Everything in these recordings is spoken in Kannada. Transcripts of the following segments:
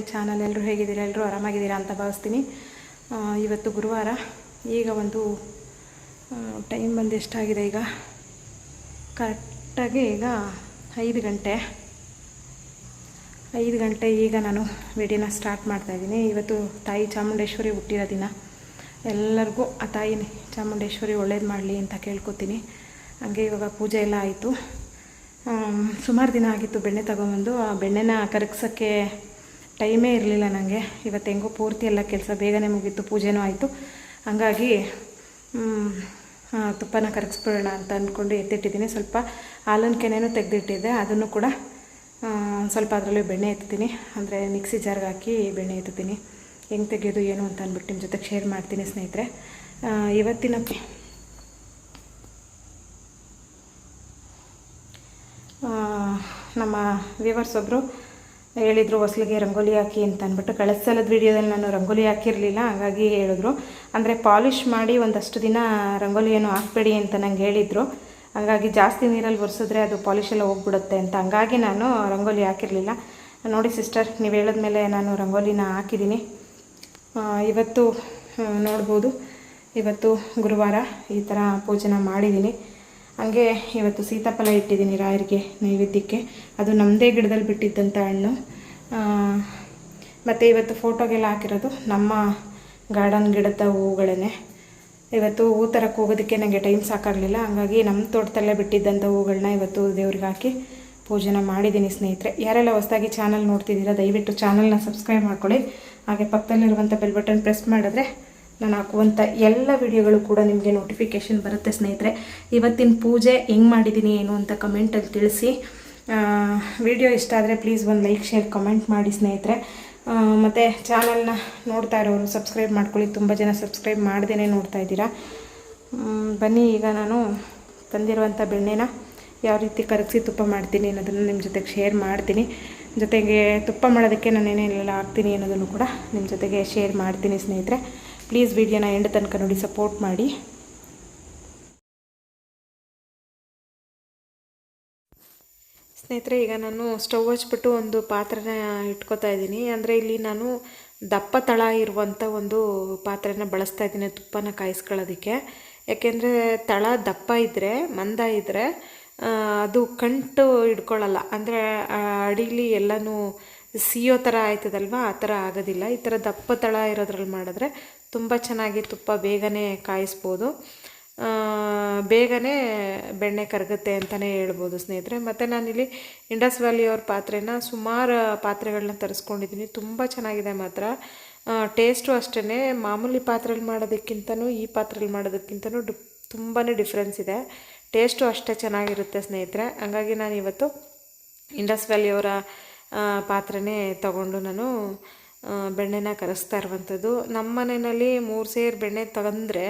ಮೈ ಚಾನಲ್ ಎಲ್ಲರೂ ಹೇಗಿದ್ದೀರಾ? ಎಲ್ಲರೂ ಆರಾಮಾಗಿದ್ದೀರಾ ಅಂತ ಭಾವಿಸ್ತೀನಿ. ಇವತ್ತು ಗುರುವಾರ. ಈಗ ಒಂದು ಟೈಮ್ ಬಂದು ಎಷ್ಟಾಗಿದೆ ಈಗ? ಕರೆಕ್ಟಾಗಿ ಈಗ ಐದು ಗಂಟೆ. ಐದು ಗಂಟೆ ಈಗ ನಾನು ವಿಡಿಯೋನ ಸ್ಟಾರ್ಟ್ ಮಾಡ್ತಾಯಿದ್ದೀನಿ ಇವತ್ತು ತಾಯಿ ಚಾಮುಂಡೇಶ್ವರಿ ಹುಟ್ಟಿರೋ ದಿನ. ಎಲ್ಲರಿಗೂ ಆ ತಾಯಿ ಚಾಮುಂಡೇಶ್ವರಿ ಒಳ್ಳೇದು ಮಾಡಲಿ ಅಂತ ಕೇಳ್ಕೊತೀನಿ. ಹಾಗೆ ಇವಾಗ ಪೂಜೆ ಎಲ್ಲ ಆಯಿತು. ಸುಮಾರು ದಿನ ಆಗಿತ್ತು ಬೆಣ್ಣೆ ತಗೊಂಬಂದು. ಆ ಬೆಣ್ಣೆನ ಕರಗ್ಸೋಕ್ಕೆ ಟೈಮೇ ಇರಲಿಲ್ಲ ನನಗೆ. ಇವತ್ತು ಹೆಂಗೋ ಪೂರ್ತಿ ಎಲ್ಲ ಕೆಲಸ ಬೇಗನೆ ಮುಗೀತು, ಪೂಜೆನೂ ಆಯಿತು. ಹಂಗಾಗಿ ತುಪ್ಪನ ಕರಗಿಸ್ಬಿಡೋಣ ಅಂತ ಅಂದ್ಕೊಂಡು ಎತ್ತಿಟ್ಟಿದ್ದೀನಿ. ಸ್ವಲ್ಪ ಹಾಲಿನ ಕೆನೆಯೂ ತೆಗೆದಿಟ್ಟಿದ್ದೆ. ಅದನ್ನು ಕೂಡ ಸ್ವಲ್ಪ ಅದರಲ್ಲೂ ಬೆಣ್ಣೆ ಎತ್ತೀನಿ ಅಂದರೆ ಮಿಕ್ಸಿ ಜಾರ್ಗೆ ಹಾಕಿ ಬೆಣ್ಣೆ ಎತ್ತೀನಿ ಹೆಂಗೆ ತೆಗೆಯೋದು, ಏನು ಅಂತ ಅಂದ್ಬಿಟ್ಟು ನಿಮ್ಮ ಜೊತೆಗೆ ಶೇರ್ ಮಾಡ್ತೀನಿ ಸ್ನೇಹಿತರೆ. ಇವತ್ತಿನ ನಮ್ಮ ವ್ಯೂವರ್ಸ್ ಒಬ್ಬರು ಹೇಳಿದರು, ಹೊಸ್ಲಿಗೆ ರಂಗೋಲಿ ಹಾಕಿ ಅಂತ ಅಂದ್ಬಿಟ್ಟು ಕಳೆದ ಸಲದ ವೀಡಿಯೋದಲ್ಲಿ ನಾನು ರಂಗೋಲಿ ಹಾಕಿರಲಿಲ್ಲ, ಹಾಗಾಗಿ ಹೇಳಿದ್ರು. ಅಂದರೆ ಪಾಲಿಷ್ ಮಾಡಿ ಒಂದಷ್ಟು ದಿನ ರಂಗೋಲಿಯನ್ನು ಹಾಕ್ಬೇಡಿ ಅಂತ ನಂಗೆ ಹೇಳಿದರು. ಹಾಗಾಗಿ ಜಾಸ್ತಿ ನೀರಲ್ಲಿ ಒರೆಸಿದ್ರೆ ಅದು ಪಾಲಿಷ್ ಎಲ್ಲ ಹೋಗ್ಬಿಡುತ್ತೆ ಅಂತ ಹಂಗಾಗಿ ನಾನು ರಂಗೋಲಿ ಹಾಕಿರಲಿಲ್ಲ. ನೋಡಿ ಸಿಸ್ಟರ್, ನೀವು ಹೇಳಿದ್ಮೇಲೆ ನಾನು ರಂಗೋಲಿನ ಹಾಕಿದ್ದೀನಿ. ಇವತ್ತು ನೋಡ್ಬೋದು, ಇವತ್ತು ಗುರುವಾರ ಈ ಥರ ಪೂಜೆನ ಮಾಡಿದ್ದೀನಿ. ಹಾಗೆ ಇವತ್ತು ಸೀತಾಫಲ ಇಟ್ಟಿದ್ದೀನಿ ರಾಯರಿಗೆ ನೈವೇದ್ಯಕ್ಕೆ. ಅದು ನಮ್ಮದೇ ಗಿಡದಲ್ಲಿ ಬಿಟ್ಟಿದ್ದಂಥ ಹಣ್ಣು. ಮತ್ತು ಇವತ್ತು ಫೋಟೋಗೆಲ್ಲ ಹಾಕಿರೋದು ನಮ್ಮ ಗಾರ್ಡನ್ ಗಿಡದ ಹೂಗಳೇ ಇವತ್ತು ಹೂ ತರಕ್ಕೆ ಹೋಗೋದಕ್ಕೆ ನನಗೆ ಟೈಮ್ ಸಾಕಾಗಲಿಲ್ಲ, ಹಾಗಾಗಿ ನಮ್ಮ ತೋಟದಲ್ಲೇ ಬಿಟ್ಟಿದ್ದಂಥ ಹೂಗಳನ್ನ ಇವತ್ತು ದೇವ್ರಿಗೆ ಹಾಕಿ ಪೂಜೆನ ಮಾಡಿದ್ದೀನಿ ಸ್ನೇಹಿತರೆ. ಯಾರೆಲ್ಲ ಹೊಸದಾಗಿ ಚಾನಲ್ ನೋಡ್ತಿದ್ದೀರಾ, ದಯವಿಟ್ಟು ಚಾನಲ್ನ ಸಬ್ಸ್ಕ್ರೈಬ್ ಮಾಡ್ಕೊಳ್ಳಿ. ಹಾಗೆ ಪಕ್ಕದಲ್ಲಿರುವಂಥ ಬೆಲ್ ಬಟನ್ ಪ್ರೆಸ್ ಮಾಡಿದ್ರೆ ನಾನು ಹಾಕುವಂಥ ಎಲ್ಲ ವಿಡಿಯೋಗಳು ಕೂಡ ನಿಮಗೆ ನೋಟಿಫಿಕೇಷನ್ ಬರುತ್ತೆ ಸ್ನೇಹಿತರೆ. ಇವತ್ತಿನ ಪೂಜೆ ಹೆಂಗೆ ಮಾಡಿದ್ದೀನಿ ಏನು ಅಂತ ಕಮೆಂಟಲ್ಲಿ ತಿಳಿಸಿ. ವಿಡಿಯೋ ಇಷ್ಟ ಆದರೆ ಪ್ಲೀಸ್ ಒಂದು ಲೈಕ್ ಶೇರ್ ಕಮೆಂಟ್ ಮಾಡಿ ಸ್ನೇಹಿತರೆ. ಮತ್ತು ಚಾನಲ್ನ ನೋಡ್ತಾ ಇರೋರು ಸಬ್ಸ್ಕ್ರೈಬ್ ಮಾಡ್ಕೊಳ್ಳಿ. ತುಂಬ ಜನ ಸಬ್ಸ್ಕ್ರೈಬ್ ಮಾಡ್ದೇ ನೋಡ್ತಾ ಇದ್ದೀರಾ. ಬನ್ನಿ ಈಗ ನಾನು ತಂದಿರುವಂಥ ಬೆಣ್ಣೆನ ಯಾವ ರೀತಿ ಕರಗಿಸಿ ತುಪ್ಪ ಮಾಡ್ತೀನಿ ಅನ್ನೋದನ್ನು ನಿಮ್ಮ ಜೊತೆಗೆ ಶೇರ್ ಮಾಡ್ತೀನಿ. ಜೊತೆಗೆ ತುಪ್ಪ ಮಾಡೋದಕ್ಕೆ ನಾನು ಏನೇನೆಲ್ಲ ಹಾಕ್ತೀನಿ ಅನ್ನೋದನ್ನು ಕೂಡ ನಿಮ್ಮ ಜೊತೆಗೆ ಶೇರ್ ಮಾಡ್ತೀನಿ ಸ್ನೇಹಿತರೆ. ಪ್ಲೀಸ್ ವಿಡಿಯೋನ ಎಂಡ್ ತನಕ ನೋಡಿ ಸಪೋರ್ಟ್ ಮಾಡಿ. ಸ್ನೇಹಿತರೆ, ಈಗ ನಾನು ಸ್ಟವ್ ಹಚ್ಬಿಟ್ಟು ಒಂದು ಪಾತ್ರೆನ ಇಟ್ಕೋತಾ ಇದ್ದೀನಿ. ಅಂದರೆ ಇಲ್ಲಿ ನಾನು ದಪ್ಪ ತಳ ಇರುವಂಥ ಒಂದು ಪಾತ್ರೆನ ಬಳಸ್ತಾ ಇದ್ದೀನಿ, ತುಪ್ಪನ ಕಾಯಿಸ್ಕೊಳ್ಳೋದಕ್ಕೆ. ಯಾಕೆಂದರೆ ತಳ ದಪ್ಪ ಇದ್ದರೆ ಮಂದ ಇದ್ದರೆ ಅದು ಕಂಟು ಹಿಡ್ಕೊಳ್ಳಲ್ಲ. ಅಂದರೆ ಅಡಿಲಿ ಎಲ್ಲನೂ ಸಿಯೋ ಥರ ಆಯ್ತದಲ್ವ? ಆ ಥರ ಆಗೋದಿಲ್ಲ. ಈ ಥರ ದಪ್ಪ ತಳ ಇರೋದ್ರಲ್ಲಿ ಮಾಡಿದ್ರೆ ತುಂಬ ಚೆನ್ನಾಗಿ ತುಪ್ಪ ಬೇಗನೆ ಕಾಯಿಸ್ಬೋದು. ಬೇಗನೆ ಬೆಣ್ಣೆ ಕರಗುತ್ತೆ ಅಂತಲೇ ಹೇಳ್ಬೋದು ಸ್ನೇಹಿತರೆ. ಮತ್ತು ನಾನಿಲ್ಲಿ ಇಂಡಸ್ ವ್ಯಾಲಿ ಅವ್ರ ಪಾತ್ರೆನ ಸುಮಾರು ಪಾತ್ರೆಗಳನ್ನ ತರಿಸ್ಕೊಂಡಿದ್ದೀನಿ. ತುಂಬ ಚೆನ್ನಾಗಿದೆ ಮಾತ್ರ. ಟೇಸ್ಟು ಅಷ್ಟೇ ಮಾಮೂಲಿ ಪಾತ್ರೆಯಲ್ಲಿ ಮಾಡೋದಕ್ಕಿಂತನೂ ಈ ಪಾತ್ರೆಯಲ್ಲಿ ಮಾಡೋದಕ್ಕಿಂತನೂ ಡಿ ತುಂಬಾ ಡಿಫ್ರೆನ್ಸ್ ಇದೆ. ಟೇಸ್ಟು ಅಷ್ಟೇ ಚೆನ್ನಾಗಿರುತ್ತೆ ಸ್ನೇಹಿತರೆ. ಹಂಗಾಗಿ ನಾನು ಇವತ್ತು ಇಂಡಸ್ ವ್ಯಾಲಿ ಅವರ ಪಾತ್ರೆನೇ ತಗೊಂಡು ನಾನು ಬೆಣ್ಣೆನ ಕರೆಸ್ತಾ ಇರುವಂಥದ್ದು. ನಮ್ಮ ಮನೆಯಲ್ಲಿ ಮೂರು ಸೇರು ಬೆಣ್ಣೆ ತಗೊಂಡ್ರೆ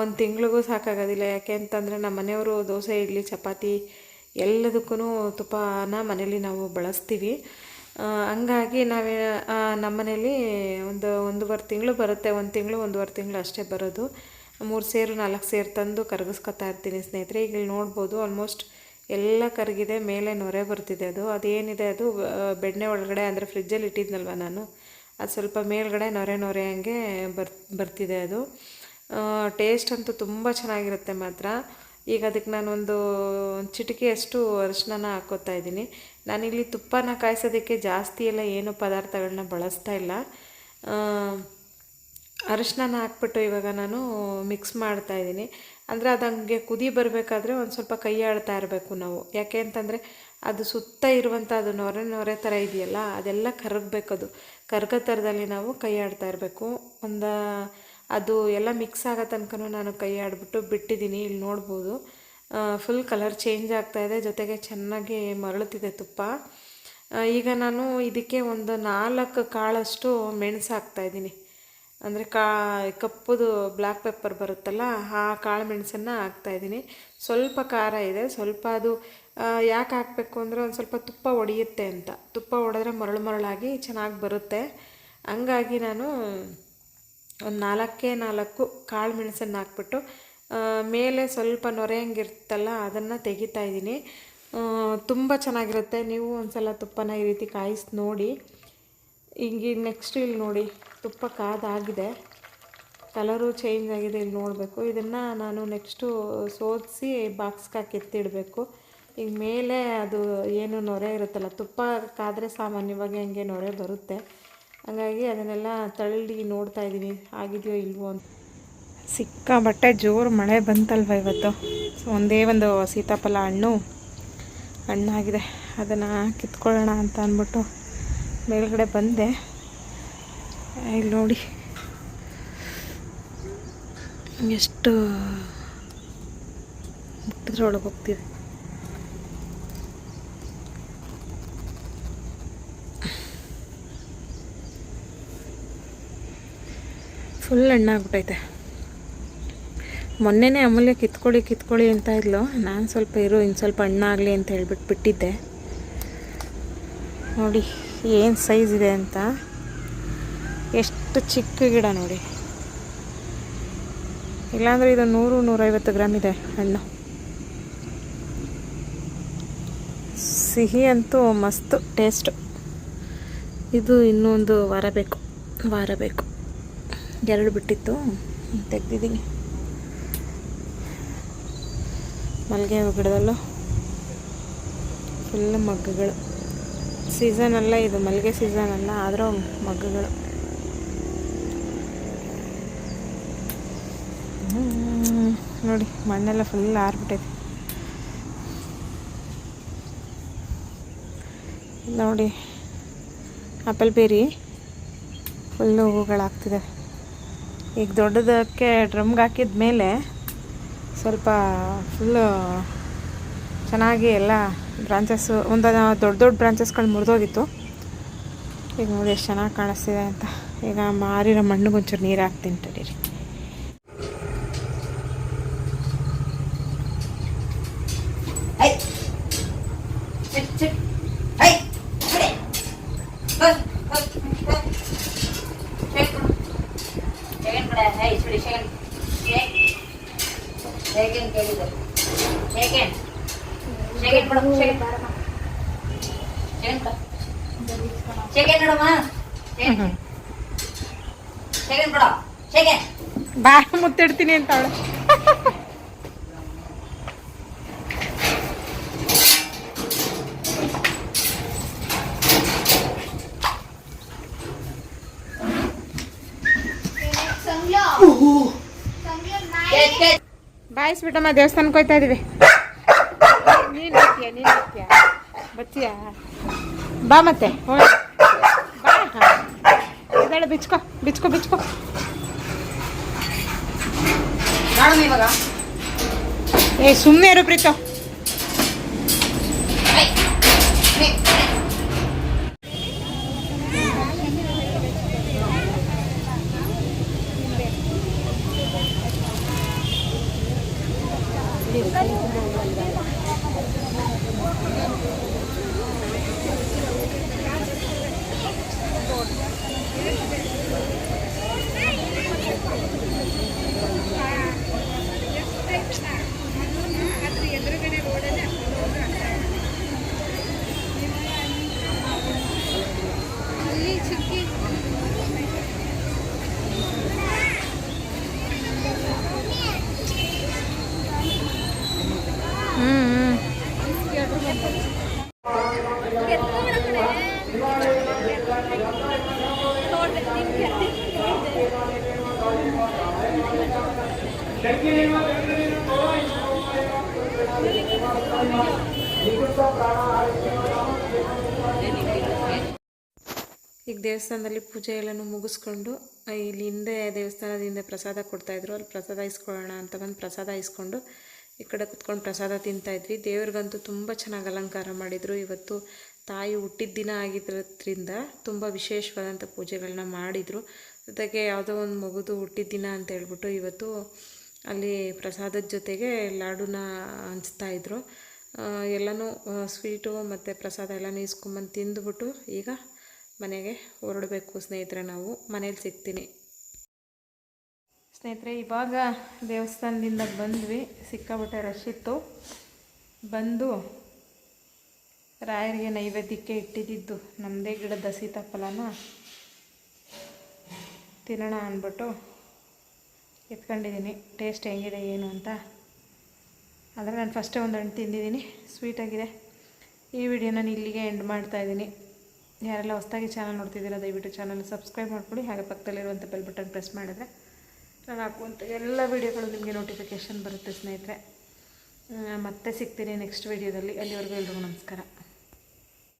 ಒಂದು ತಿಂಗಳಿಗೂ ಸಾಕಾಗೋದಿಲ್ಲ. ಯಾಕೆ ಅಂತಂದರೆ ನಮ್ಮ ಮನೆಯವರು ದೋಸೆ ಇಡ್ಲಿ ಚಪಾತಿ ಎಲ್ಲದಕ್ಕೂ ತುಪ್ಪನ ಮನೇಲಿ ನಾವು ಬಳಸ್ತೀವಿ. ಹಂಗಾಗಿ ನಾವೇ ಆ, ನಮ್ಮ ಮನೇಲಿ ಒಂದು ಒಂದೂವರೆ ತಿಂಗಳು ಬರುತ್ತೆ. ಒಂದು ತಿಂಗಳು ಒಂದೂವರೆ ತಿಂಗಳು ಅಷ್ಟೇ ಬರೋದು. ಮೂರು ಸೇರು ನಾಲ್ಕು ಸೇರು ತಂದು ಕರಗಿಸ್ಕೊತಾ ಇರ್ತೀನಿ ಸ್ನೇಹಿತರೆ. ಈಗ ನೋಡ್ಬೋದು ಆಲ್ಮೋಸ್ಟ್ ಎಲ್ಲ ಕರಗಿದೆ, ಮೇಲೆ ನೊರೆ ಬರ್ತಿದೆ ಅದು. ಅದೇನಿದೆ ಅದು? ಬೆಣ್ಣೆ ಒಳಗಡೆ ಅಂದರೆ ಫ್ರಿಜ್ಜಲ್ಲಿ ಇಟ್ಟಿದ್ನಲ್ವ ನಾನು? ಅದು ಸ್ವಲ್ಪ ಮೇಲ್ಗಡೆ ನೊರೆ ನೊರೆ ಹಂಗೆ ಬರ್, ಬರ್ತಿದೆ ಅದು. ಟೇಸ್ಟ್ ಅಂತೂ ತುಂಬ ಚೆನ್ನಾಗಿರುತ್ತೆ ಮಾತ್ರ. ಈಗ ಅದಕ್ಕೆ ನಾನೊಂದು ಚಿಟಿಕೆಯಷ್ಟು ಅರಿಶಿನ ಹಾಕೋತಾ ಇದ್ದೀನಿ. ನಾನಿಲ್ಲಿ ತುಪ್ಪನ ಕಾಯಿಸೋದಕ್ಕೆ ಜಾಸ್ತಿ ಎಲ್ಲ ಏನು ಪದಾರ್ಥಗಳನ್ನ ಬಳಸ್ತಾ ಇಲ್ಲ. ಅರಿಶಿನ ಹಾಕ್ಬಿಟ್ಟು ಇವಾಗ ನಾನು ಮಿಕ್ಸ್ ಮಾಡ್ತಾ ಇದ್ದೀನಿ. ಅಂದರೆ ಅದು ಹಂಗೆ ಕುದಿ ಬರಬೇಕಾದ್ರೆ ಒಂದು ಸ್ವಲ್ಪ ಕೈ ಆಡ್ತಾ ಇರಬೇಕು ನಾವು. ಯಾಕೆ ಅಂತಂದರೆ ಅದು ಸುತ್ತ ಇರುವಂಥ ಅದು ನೊರೆ ನೊರೆ ಥರ ಇದೆಯಲ್ಲ, ಅದೆಲ್ಲ ಕರಗಬೇಕದು ಕರ್ಗೋ ಥರದಲ್ಲಿ ನಾವು ಕೈ ಆಡ್ತಾ ಇರಬೇಕು. ಒಂದು ಅದು ಎಲ್ಲ ಮಿಕ್ಸ್ ಆಗೋ ತನಕ ನಾನು ಕೈ ಆಡಿಬಿಟ್ಟು ಬಿಟ್ಟಿದ್ದೀನಿ, ಇಲ್ಲಿ ನೋಡ್ಬೋದು. ಫುಲ್ ಕಲರ್ ಚೇಂಜ್ ಆಗ್ತಾ ಇದೆ, ಜೊತೆಗೆ ಚೆನ್ನಾಗಿ ಮರಳುತ್ತಿದೆ ತುಪ್ಪ. ಈಗ ನಾನು ಇದಕ್ಕೆ ಒಂದು ನಾಲ್ಕು ಕಾಳಷ್ಟು ಮೆಣಸು ಹಾಕ್ತಾಯಿದ್ದೀನಿ ಅಂದರೆ ಕಾ, ಕಪ್ಪುದು ಬ್ಲ್ಯಾಕ್ ಪೆಪ್ಪರ್ ಬರುತ್ತಲ್ಲ, ಆ ಕಾಳು ಮೆಣಸನ್ನು ಹಾಕ್ತಾಯಿದ್ದೀನಿ ಸ್ವಲ್ಪ ಖಾರ ಇದೆ, ಸ್ವಲ್ಪ ಅದು ಯಾಕೆ ಹಾಕಬೇಕು ಅಂದರೆ ಒಂದು ಸ್ವಲ್ಪ ತುಪ್ಪ ಒಡೆಯುತ್ತೆ ಅಂತ. ತುಪ್ಪ ಒಡೆದ್ರೆ ಮರಳು ಮರಳಾಗಿ ಚೆನ್ನಾಗಿ ಬರುತ್ತೆ. ಹಂಗಾಗಿ ನಾನು ಒಂದು ನಾಲ್ಕೇ ನಾಲ್ಕು ಕಾಳು ಮೆಣಸನ್ನು ಹಾಕ್ಬಿಟ್ಟು ಮೇಲೆ ಸ್ವಲ್ಪ ನೊರೆ ಹಂಗಿರ್ತಲ್ಲ ಅದನ್ನು ತೆಗಿತಾಯಿದ್ದೀನಿ ತುಂಬ ಚೆನ್ನಾಗಿರುತ್ತೆ. ನೀವು ಒಂದು ಸಲ ತುಪ್ಪನ ಈ ರೀತಿ ಕಾಯಿಸಿ ನೋಡಿ. ಹಿಂಗೆ ನೆಕ್ಸ್ಟ್ ಇಲ್ಲಿ ನೋಡಿ. ತುಪ್ಪ ಕಾದಾಗಿದೆ ಕಲರು ಚೇಂಜ್ ಆಗಿದೆ, ಇಲ್ಲಿ ನೋಡಬೇಕು. ಇದನ್ನು ನಾನು ನೆಕ್ಸ್ಟು ಸೋದಿಸಿ ಬಾಕ್ಸ್ಗೆ ಹಾಕಿ ಎತ್ತಿಡಬೇಕು. ಈಗ ಮೇಲೆ ಅದು ಏನು ನೊರೆ ಇರುತ್ತಲ್ಲ ತುಪ್ಪ ಕಾದರೆ ಸಾಮಾನ್ಯವಾಗಿ ಹಂಗೆ ನೊರೆ ಬರುತ್ತೆ. ಹಾಗಾಗಿ ಅದನ್ನೆಲ್ಲ ತಳ್ಳಿ ನೋಡ್ತಾ ಇದ್ದೀನಿ, ಆಗಿದೆಯೋ ಇಲ್ವೋ ಅಂತ. ಸಿಕ್ಕಾಬಟ್ಟೆ ಜೋರು ಮಳೆ ಬಂತಲ್ವ ಇವತ್ತು? ಸೊ ಒಂದೇ ಒಂದು ಸೀತಾಫಲ ಹಣ್ಣು, ಹಣ್ಣಾಗಿದೆ. ಅದನ್ನು ಕಿತ್ಕೊಳ್ಳೋಣ ಅಂತ ಅಂದ್ಬಿಟ್ಟು ಮೇಲ್ಗಡೆ ಬಂದೆ. ಇಲ್ಲಿ ನೋಡಿ. ಎಷ್ಟು ಮುಟ್ಟಿದ್ರೊಳಗೆ ಹೋಗ್ತಿದೆ. ಫುಲ್ ಹಣ್ಣಾಗ್ಬಿಟ್ಟೈತೆ ಮೊನ್ನೆನೇ ಅಮೂಲ್ಯ ಕಿತ್ಕೊಳ್ಳಿ ಕಿತ್ಕೊಳ್ಳಿ ಅಂತ ಇದ್ಲು. ನಾನು ಸ್ವಲ್ಪ ಇರು ಇನ್ನು ಸ್ವಲ್ಪ ಹಣ್ಣಾಗಲಿ ಅಂತ ಹೇಳ್ಬಿಟ್ಟು ಬಿಟ್ಟಿದ್ದೆ. ನೋಡಿ, ಏನು ಸೈಜ್ ಇದೆ ಅಂತ. ಎಷ್ಟು ಚಿಕ್ಕ ಗಿಡ ನೋಡಿ. ಇಲ್ಲಾಂದರೆ ಇದು ನೂರು, ನೂರೈವತ್ತು ಗ್ರಾಮ್ ಇದೆ ಹಣ್ಣು. ಸಿಹಿ ಅಂತೂ ಮಸ್ತು ಟೇಸ್ಟು. ಇದು ಇನ್ನೊಂದು ವಾರ ಬೇಕು ವಾರ ಬೇಕು. ಎರಡು ಬಿಟ್ಟಿತ್ತು, ತೆಗ್ದಿದ್ದೀನಿ. ಮಲ್ಲಿಗೆ ಗಿಡದಲ್ಲೂ ಫುಲ್ ಮಗ್ಗುಗಳು. ಸೀಸನ್ ಅಲ್ಲ ಇದು ಮಲ್ಲಿಗೆ ಸೀಸನ್ ಅಲ್ಲ, ಆದರೂ ಮಗ್ಗುಗಳು. ನೋಡಿ, ಮಣ್ಣೆಲ್ಲ ಫುಲ್ ಆರ್ಬಿಟ್ಟೈತೆ ನೋಡಿ ಆಪಲ್ ಬೇರಿ ಫುಲ್ಲು ಹೂಗಳಾಗ್ತಿದೆ. ಈಗ ದೊಡ್ಡದಕ್ಕೆ ಡ್ರಮ್ಗೆ ಹಾಕಿದ ಮೇಲೆ ಸ್ವಲ್ಪ ಫುಲ್ಲು ಚೆನ್ನಾಗಿ ಎಲ್ಲ ಬ್ರಾಂಚಸ್ಸು ಒಂದು ದೊಡ್ಡ ದೊಡ್ಡ ಬ್ರಾಂಚಸ್ಗಳು ಮುರಿದೋಗಿತ್ತು. ಈಗ ನೋಡಿ, ಎಷ್ಟು ಚೆನ್ನಾಗಿ ಕಾಣಿಸ್ತಿದೆ ಅಂತ. ಈಗ ಮಾರಿರೋ ಮಣ್ಣು ಒಂಚೂರು ನೀರು ಹಾಕ್ತೀನಿ ತಡೀರಿ. ಸೆಕೆಂಡ್ ಕೊಡು ಸೆಕೆಂಡ್ ನೋಡಮ್ಮ ಸೆಕೆಂಡ್ ಕೊಡು. ಸೆಕೆಂಡ್ ಬಾ ಮುತ್ತಿಡ್ತೀನಿ ಅಂತ ಅವಳು. ಬಾಯಿಸ್ಬಿಟ್ಟಮ್ಮ ದೇವಸ್ಥಾನಕ್ಕೆ ಹೋಯ್ತಾ ಇದೀವಿ ನೀನು ಬರ್ತೀಯ ನೀನು ಬರ್ತೀಯ ಬರ್ತೀಯ? ಬಾ ಮತ್ತೆ. ಇದಳೆ ಬಿಚ್ಕೋ ಬಿಚ್ಕೋ ಬಿಚ್ಕೋ. ಏ ಸುಮ್ಮನೆ ಇರು ಪ್ರೀತು. ಈಗ ದೇವಸ್ಥಾನದಲ್ಲಿ ಪೂಜೆ ಎಲ್ಲನೂ ಮುಗಿಸ್ಕೊಂಡು ಇಲ್ಲಿ ಹಿಂದೆ ದೇವಸ್ಥಾನದ ಹಿಂದೆ ಪ್ರಸಾದ ಕೊಡ್ತಾಯಿದ್ರು ಅಲ್ಲಿ ಪ್ರಸಾದ ಇಸ್ಕೊಳ್ಳೋಣ ಅಂತ ಬಂದು ಪ್ರಸಾದ ಇಸ್ಕೊಂಡು ಈ ಕಡೆ ಕುತ್ಕೊಂಡು ಪ್ರಸಾದ ತಿಂತಾಯಿದ್ವಿ ದೇವ್ರಿಗಂತೂ ತುಂಬ ಚೆನ್ನಾಗಿ ಅಲಂಕಾರ ಮಾಡಿದರು. ಇವತ್ತು ತಾಯಿ ಹುಟ್ಟಿದ ದಿನ ಆಗಿರೋದ್ರಿಂದ ತುಂಬ ವಿಶೇಷವಾದಂಥ ಪೂಜೆಗಳನ್ನ ಮಾಡಿದರು. ಜೊತೆಗೆ ಯಾವುದೋ ಒಂದು ಮಗುದು ಹುಟ್ಟಿದ ದಿನ ಅಂತ ಹೇಳ್ಬಿಟ್ಟು ಇವತ್ತು ಅಲ್ಲಿ ಪ್ರಸಾದದ ಜೊತೆಗೆ ಲಾಡುನ ಹಂಚ್ತಾ ಇದ್ರು. ಆ, ಎಲ್ಲನೂ ಸ್ವೀಟು ಮತ್ತು ಪ್ರಸಾದ ಎಲ್ಲನೂ ಇಸ್ಕೊಂಬಂದು ತಿಂದುಬಿಟ್ಟು ಈಗ ಮನೆಗೆ ಹೊರಡಬೇಕು ಸ್ನೇಹಿತರೆ ನಾವು. ಮನೇಲಿ ಸಿಗ್ತೀನಿ. ಸ್ನೇಹಿತರೆ, ಇವಾಗ ದೇವಸ್ಥಾನದಿಂದ ಬಂದ್ವಿ. ಸಿಕ್ಕಾಬಿಟ್ಟೆ ರಶ್ ಇತ್ತು. ಬಂದು ರಾಯರಿಗೆ ನೈವೇದ್ಯಕ್ಕೆ ಇಟ್ಟಿದ್ದಿದ್ದು ನಮ್ಮದೇ ಗಿಡದ ಸೀತಾಫಲನ ತಿನ್ನೋಣ ಅಂದ್ಬಿಟ್ಟು ಎತ್ಕೊಂಡಿದ್ದೀನಿ. ಟೇಸ್ಟ್ ಹೆಂಗಿದೆ, ಏನು ಅಂತ. ಆದರೆ ನಾನು ಫಸ್ಟೇ ಒಂದು ಹಣ್ಣು ತಿಂದಿದ್ದೀನಿ. ಸ್ವೀಟಾಗಿದೆ ಈ ವಿಡಿಯೋ ನಾನು ಇಲ್ಲಿಗೆ ಎಂಡ್ ಮಾಡ್ತಾ ಇದ್ದೀನಿ. ಯಾರೆಲ್ಲ ಹೊಸ್ದಾಗಿ ಚಾನಲ್ ನೋಡ್ತಿದ್ದೀರಾ, ದಯವಿಟ್ಟು ಚಾನಲ್ ಸಬ್ಸ್ಕ್ರೈಬ್ ಮಾಡ್ಕೊಳ್ಳಿ. ಹಾಗೆ ಪಕ್ಕದಲ್ಲಿರುವಂಥ ಬೆಲ್ ಬಟನ್ ಪ್ರೆಸ್ ಮಾಡಿದ್ರೆ ನಾನು ಹಾಕುವಂಥ ಎಲ್ಲ ವೀಡಿಯೋಗಳು ನಿಮಗೆ ನೋಟಿಫಿಕೇಷನ್ ಬರುತ್ತೆ ಸ್ನೇಹಿತರೆ. ಮತ್ತೆ ಸಿಗ್ತೀನಿ ನೆಕ್ಸ್ಟ್ ವೀಡಿಯೋದಲ್ಲಿ ಅಲ್ಲಿವರೆಗೂ ಎಲ್ರಿಗೂ ನಮಸ್ಕಾರ.